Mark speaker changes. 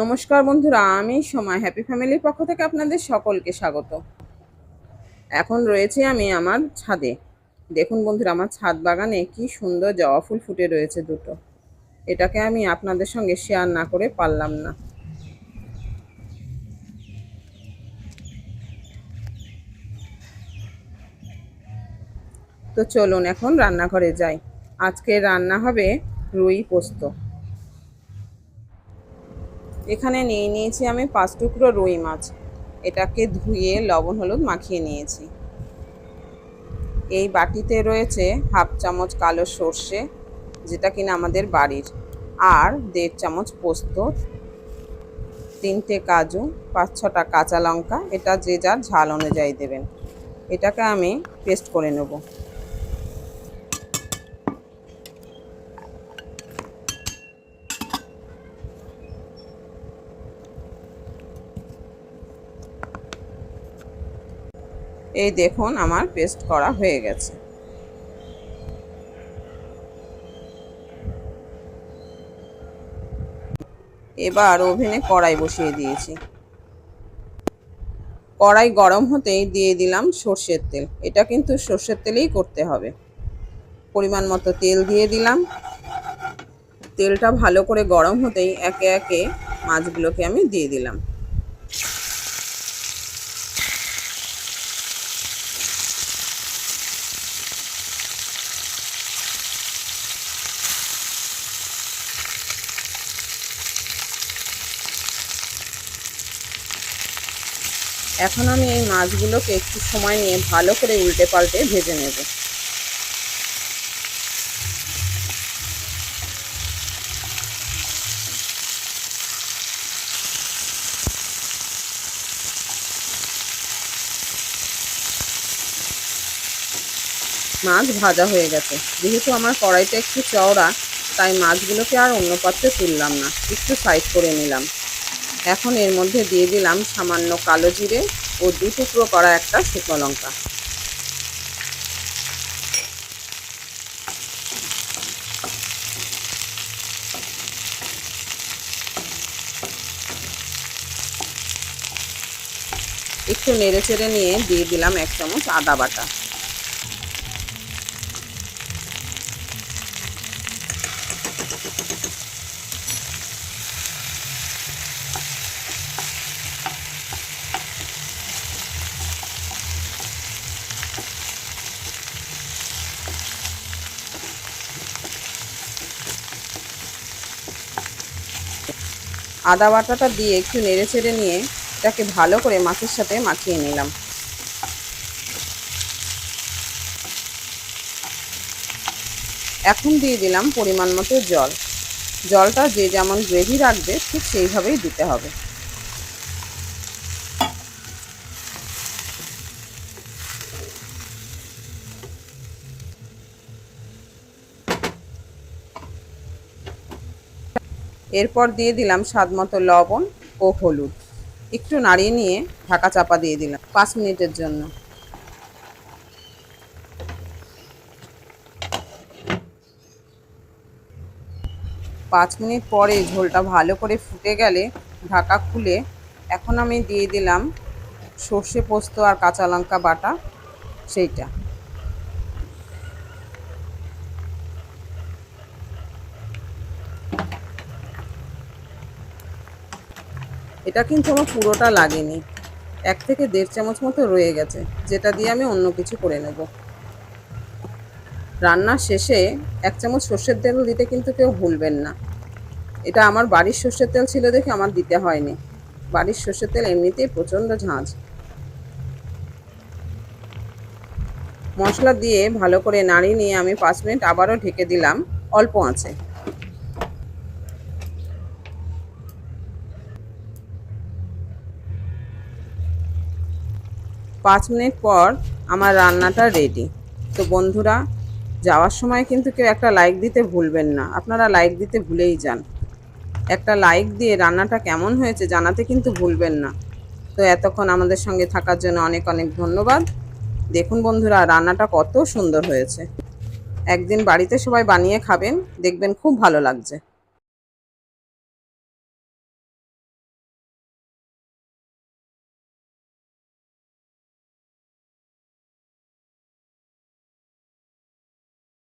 Speaker 1: নমস্কার বন্ধুরা, আমি সময় হ্যাপি ফ্যামিলির পক্ষ থেকে আপনাদের সকলকে স্বাগত। এখন রয়েছে আমি আমার ছাদে। দেখুন বন্ধুরা, আমার ছাদ বাগানে কি সুন্দর জবা ফুল ফুটে রয়েছে দুটো। এটাকে আমি আপনাদের সঙ্গে শেয়ার না করে পারলাম না। তো চলুন এখন রান্নাঘরে যাই। আজকে রান্না হবে রুই পোস্ত। এখানে নিয়ে নিয়েছি আমি পাঁচ টুকরো রুই মাছ। এটাকে ধুয়ে লবণ হলুদ মাখিয়ে নিয়েছি। এই বাটিতে রয়েছে হাফ চামচ কালো সর্ষে, যেটা কিনা আমাদের বাড়ির, আর দেড় চামচ পোস্ত, তিনটে কাজু, পাঁচ ছটা কাঁচা লঙ্কা, এটা যে যার ঝাল অনুযায়ী দেবেন। এটাকে আমি পেস্ট করে নেব। এই দেখুন, আমার পেস্ট করা হয়ে গেছে। এবার ওভেনে কড়াই বসিয়ে দিয়েছি। কড়াই গরম হতেই দিয়ে দিলাম সর্ষের তেল। এটা কিন্তু সর্ষের তেলেই করতে হবে। পরিমাণ মতো তেল দিয়ে দিলাম। তেলটা ভালো করে গরম হতেই একে একে মাছগুলোকে আমি দিয়ে দিলাম। এখন আমি এই মাছগুলোকে একটু সময় নিয়ে ভালো করে উল্টে পাল্টে ভেজে নেব। মাছ ভাজা হয়ে গেছে। যেহেতু আমার কড়াইটা একটু চওড়া, তাই মাছগুলোকে আর অন্য পাত্রে তুললাম না, একটু সাইড করে নিলাম। এখন এর মধ্যে দিয়ে দিলাম সামান্য কালো জিরে ও দু টুকরো করা একটা শুকনো লঙ্কা। একটু নেড়ে চেড়ে নিয়ে দিয়ে দিলাম এক চামচ আদা বাটা। আদা বাটাটা দিয়ে একটু নেড়ে চেড়ে নিয়ে এটাকে ভালো করে মাছের সাথে মাখিয়ে নিলাম। এখন দিয়ে দিলাম পরিমাণ মতো জল। জলটা যে যেমন গ্রেভি রাখবে, ঠিক সেইভাবেই দিতে হবে। এরপর দিয়ে দিলাম স্বাদ মতো লবণ ও হলুদ। একটু নাড়িয়ে নিয়ে ঢাকা চাপা দিয়ে দিলাম পাঁচ মিনিটের জন্য। পাঁচ মিনিট পরে ঝোলটা ভালো করে ফুটে গেলে ঢাকা খুলে এখন আমি দিয়ে দিলাম সর্ষে পোস্ত আর কাঁচা লঙ্কা বাটা, সেইটা। এটা কিন্তু আমার পুরোটা লাগেনি। এক থেকে দেড় চামচ মতো রয়ে গেছে, যেটা দিয়ে আমি অন্য কিছু করে নেব। রান্নার শেষে এক চামচ সর্ষের তেল দিতে কিন্তু কেউ ভুলবেন না। এটা আমার বাড়ির সর্ষের তেল ছিল দেখে আমার দিতে হয়নি। বাড়ির সর্ষের তেল এমনিতেই প্রচণ্ড ঝাঁঝ মশলা দিয়ে ভালো করে নাড়িয়ে নিয়ে আমি পাঁচ মিনিট আবারও ঢেকে দিলাম, অল্প আঁচে। পাঁচ মিনিট পর আমার রান্নাটা রেডি তো বন্ধুরা, যাওয়ার সময় কিন্তু কেউ একটা লাইক দিতে ভুলবেন না। আপনারা লাইক দিতে ভুলেই যান। একটা লাইক দিয়ে রান্নাটা কেমন হয়েছে জানাতে কিন্তু ভুলবেন না। তো এতক্ষণ আমাদের সঙ্গে থাকার জন্য অনেক অনেক ধন্যবাদ। দেখুন বন্ধুরা, রান্নাটা কত সুন্দর হয়েছে। একদিন বাড়িতে সবাই বানিয়ে খাবেন, দেখবেন খুব ভালো লাগছে।